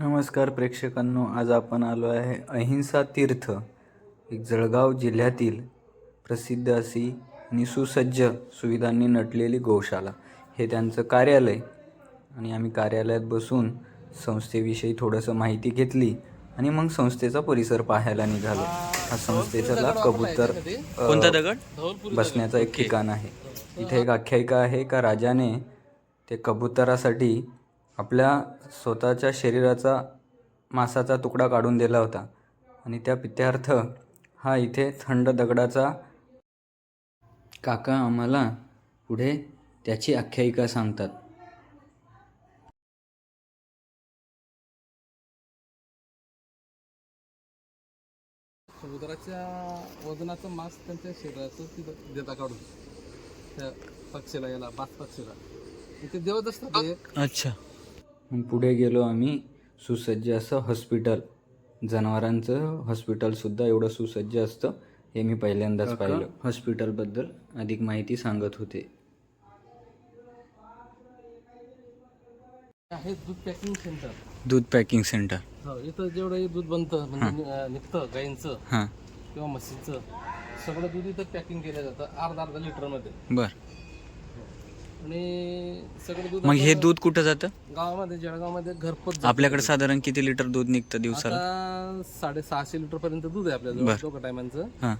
नमस्कार प्रेक्षकांनो आज आपण आलो आहे अहिंसा तीर्थ एक जळगाव जिल्ह्यातील प्रसिद्ध अशी आणि सुसज्ज सुविधांनी नटलेली गोशाला. हे त्यांचं कार्यालय आणि आम्ही कार्यालयात बसून संस्थेविषयी थोडंसं माहिती घेतली आणि मग संस्थेचा परिसर पाहायला निघालो. हा संस्थेचा कबूतर कोणता दगड? बसण्याचं एक ठिकाण आहे. इथे एक आख्यायिका आहे का राजाने ते कबुतरासाठी आपल्या स्वतःच्या शरीराचा मांसाचा तुकडा काढून दिला होता. आणि त्या पित्यार्थ हा इथे थंड दगडाचा काका आम्हाला पुढे त्याची आख्यायिका सांगतात. समुद्राच्या वजनाचं मास त्यांच्या शरीराचं तिथं देता काढून त्या पक्षीला याला बास पक्षीला. इथे देवत असतात अच्छा. मग पुढे गेलो आम्ही सुसज्ज असं हॉस्पिटल जनावरांचं हॉस्पिटलसुद्धा एवढं सुसज्ज असतं हे मी पहिल्यांदाच पाहिलं. हॉस्पिटलबद्दल अधिक माहिती सांगत होते. आहे दूध पॅकिंग सेंटर दूध पॅकिंग सेंटर हो इथं जेवढं दूध बनतं म्हणजे निघतं गाईंचं हां. किंवा म्हशीचं सगळं दूध इथं पॅकिंग केलं जातं अर्धा अर्धा लिटरमध्ये बर. आणि सगळं दूध मग हे आपलं दूध कुठं जातं? गावामध्ये जळगावमध्ये घरपोच जातं. आपल्याकडे साधारण किती लिटर दूध निघतं दिवसाला? आता साडेसहाशे लिटर पर्यंत दूध आहे आपल्याजवळ दोघं टायमांचं. हां.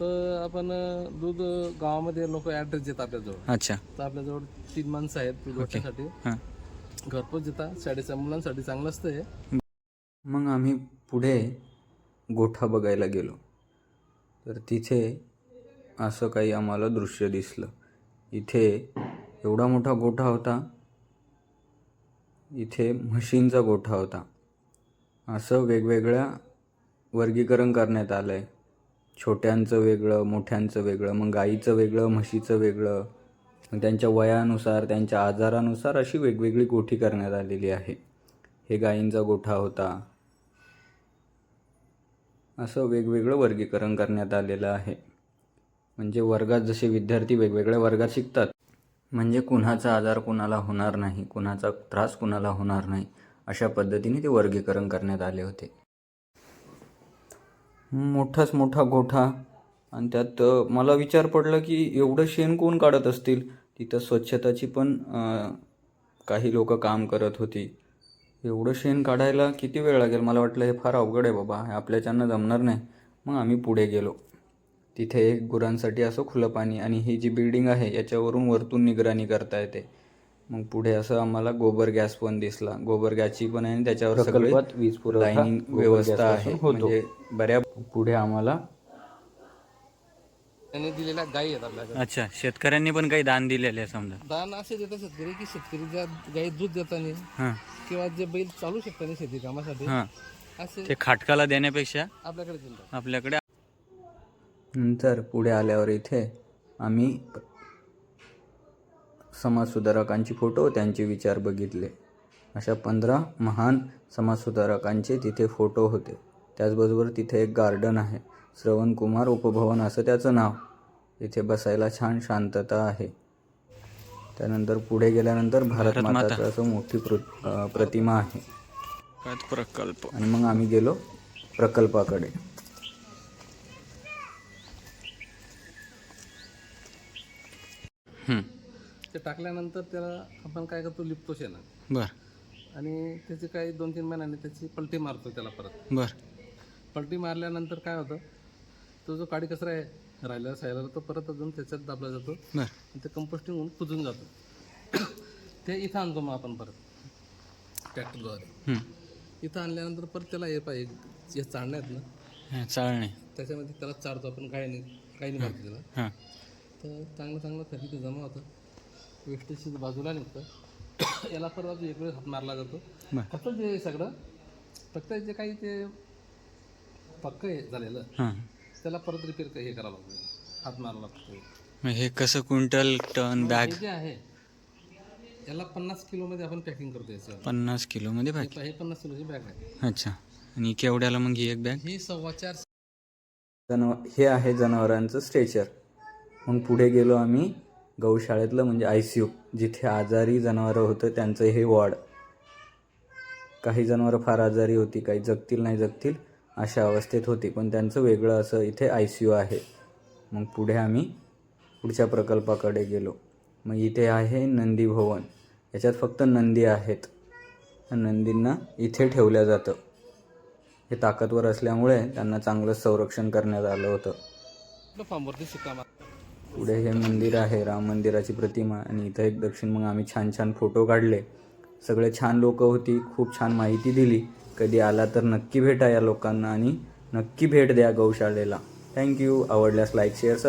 तर आपण अं, दूध अं, गावामध्ये लोक ऍड्रेस देतात आपल्याजवळ अच्छा. तर आपल्याजवळ तीन माणसं आहेत दूध वाटण्यासाठी हां. घरपोच देतात. शाळेच्या मुलांसाठी चांगलं असतं हे मग आम्ही पुढे गोठा बघायला गेलो. तर तिथे असं काही आम्हाला दृश्य दिसलं. इथे एवढा मोठा गोठा होता. इथे म्हशींचा गोठा होता. असं वेगवेगळ्या वर्गीकरण करण्यात आलं आहे छोट्यांचं वेगळं मोठ्यांचं वेगळं मग गाईचं वेगळं म्हशीचं वेगळं मग त्यांच्या वयानुसार त्यांच्या आजारानुसार अशी वेगवेगळी गोठी करण्यात आलेली आहे. हे गाईंचा गोठा होता. असं वेगवेगळं वर्गीकरण करण्यात आलेलं आहे. म्हणजे वर्गात जसे विद्यार्थी वेगवेगळ्या वर्गात शिकतात म्हणजे कुणाचा आजार कुणाला होणार नाही कुणाचा त्रास कुणाला होणार नाही अशा पद्धतीने ते वर्गीकरण करण्यात आले होते. मोठाच मोठा गोठा आणि त्यात मला विचार पडला की एवढं शेण कोण काढत असतील? तिथं स्वच्छताची पण काही लोक काम करत होती. एवढं शेण काढायला किती वेळ लागेल? मला वाटलं हे फार अवघड आहे बाबा हे आपल्याच्यानं जमणार नाही. मग आम्ही पुढे गेलो. तिथे एक गुरांसाठी असं खुलं पाणी आणि ही जी बिल्डिंग आहे याच्यावरून वरतून निगराणी करता येते. मग पुढे असं आम्हाला गोबर गॅस पण दिसला. गोबर गॅसची पण आहे आणि त्याच्यावर सगळे वीज लाईनिंग व्यवस्था आहे. म्हणजे बऱ्या पुढे आम्हाला त्यांनी दिलेल्या गायी आहेत आपल्याकडे अच्छा शेतकऱ्यांनी पण काही दान दिलेले आहे समजा. दान असे देतात शेतकरी की शेतकरी ज्या गाई दूध देताना हां. किंवा जे बैल चालू शकतात शेती कामासाठी हां. असे ते खाटकाला देण्यापेक्षा आपल्याकडे आपल्याकडे नंतर पुढे आल्यावर इथे आम्ही समाजसुधारकांची फोटो त्यांचे विचार बघितले. अशा पंधरा महान समाजसुधारकांचे तिथे फोटो होते. त्याचबरोबर तिथे एक गार्डन आहे. श्रवण कुमार उपभवन असं त्याचं नाव. इथे बसायला छान शांतता आहे. त्यानंतर पुढे गेल्यानंतर भारत माताचं असं मोठी प्र प्रतिमा आहे. प्रकल्प. आणि मग आम्ही गेलो प्रकल्पाकडे. ते टाकल्यानंतर त्याला आपण काय करतो लिपतो शेणात. बर. आणि त्याची काही दोन तीन महिन्याने त्याची पलटी मारतो त्याला परत. बर. पलटी मारल्यानंतर काय होतं तो जो काडी कचरा आहे राहिलेला सायला तो परत अजून त्याच्यात दाबला जातो. बर. आणि ते कंपोस्टिंग होऊन कुजून जातं. ते इथं आणतो मग आपण परत ट्रॅक्टरद्वारे. इथं आणल्यानंतर परत त्याला हे पाहिजे जे चालण्यात ना चाळणे. त्याच्यामध्ये त्याला चारतो आपण गायने गायने मारतो त्याला. हां. तर चांगलं चांगलं खत इथे जमा होतं. वेस्टेज बाजूला निघतं. याला परत अजून एक वेळेस हात मारला जातो. फक्त जे सगळं फक्त जे काही ते पक्क आहे झालेलं हां. त्याला परत रिपेअर हे करावं लागतं. हात मारावा लागतो मग हे कसं क्विंटल टन बॅग हे जे आहे याला पन्नास किलोमध्ये आपण पॅकिंग करतो याचं. पन्नास किलोमध्ये बॅग हे पन्नास किलोची बॅग आहे. अच्छा. आणि केवढ्याला मग ही एक बॅग ही सव्वा चार जनाव हे आहे जनावरांचं स्ट्रेचर मग पुढे गेलो आम्ही गौशाळेतलं म्हणजे आय सी यू जिथे आजारी जनावरं होतं त्यांचं हे वॉर्ड. काही जनावरं फार आजारी होती काही जगतील नाही जगतील अशा अवस्थेत होती. पण त्यांचं वेगळं असं इथे आय सी यू आहे. मग पुढे आम्ही पुढच्या प्रकल्पाकडे गेलो. मग इथे आहे नंदी भवन. याच्यात फक्त नंदी आहेत. नंदींना इथे ठेवलं जातं. हे ताकदवर असल्यामुळे त्यांना चांगलं संरक्षण करण्यात आलं होतं. पुढे हे मंदिर आहे राम मंदिराची प्रतिमा आणि इथं एक दक्षिण मग आम्ही छान छान फोटो काढले. सगळे छान लोक होती खूप छान माहिती दिली. कधी आला तर नक्की भेटा या लोकांना आणि नक्की भेट द्या गौशाळेला. थँक्यू आवडल्यास लाईक शेअर सब